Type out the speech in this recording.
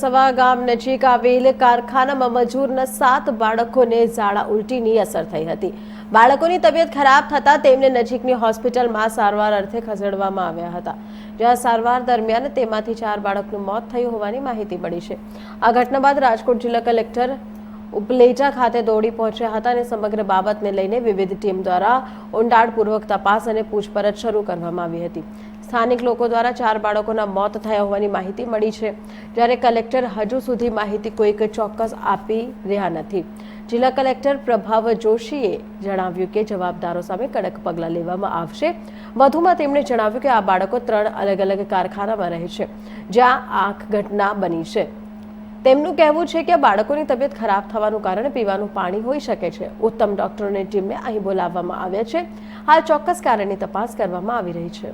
સવા ગામ નજીક આવેલ કારખાનામાં મજૂરના સાત બાળકોને ઝાડા ઉલટીની અસર થઈ હતી. બાળકોની તબિયત ખરાબ થતાં તેમને નજીકની હોસ્પિટલમાં સારવાર અર્થે ખસેડવામાં આવ્યા હતા. જ્યાં સારવાર દરમિયાન તેમાંથી ચાર બાળકનું મોત થયું હોવાની માહિતી મળી છે. આ ઘટના બાદ રાજકોટ જિલ્લા કલેક્ટર ઉપલેટા ખાતે દોડી પહોંચ્યા હતા અને સમગ્ર બાબતને લઈને વિવિધ ટીમ દ્વારા ઊંડાણપૂર્વક તપાસ અને પૂછપરછ શરૂ કરવામાં આવી હતી. સ્થાનિક લોકો દ્વારા ચાર બાળકોના મોત થયા હોવાની માહિતી મળી છે, જ્યારે કલેક્ટર હજુ સુધી માહિતી કોઈક ચોક્કસ આપી રહ્યા નથી. જિલ્લા કલેક્ટર પ્રભાવ જોશીએ જણાવ્યું કે જવાબદારો સામે કડક પગલાં લેવામાં આવશે. વધુમાં તેમણે જણાવ્યું કે આ બાળકો ત્રણ અલગ અલગ કારખાનામાં રહે છે, જ્યાં આખ ઘટના બની છે. તેમનું કહેવું છે કે બાળકોની તબિયત ખરાબ થવાનું કારણ પીવાનું પાણી હોઈ શકે છે. ઉત્તમ ડોક્ટરોની ટીમને અહીં બોલાવવામાં આવ્યા છે. હાલ ચોક્કસ કારણની તપાસ કરવામાં આવી રહી છે.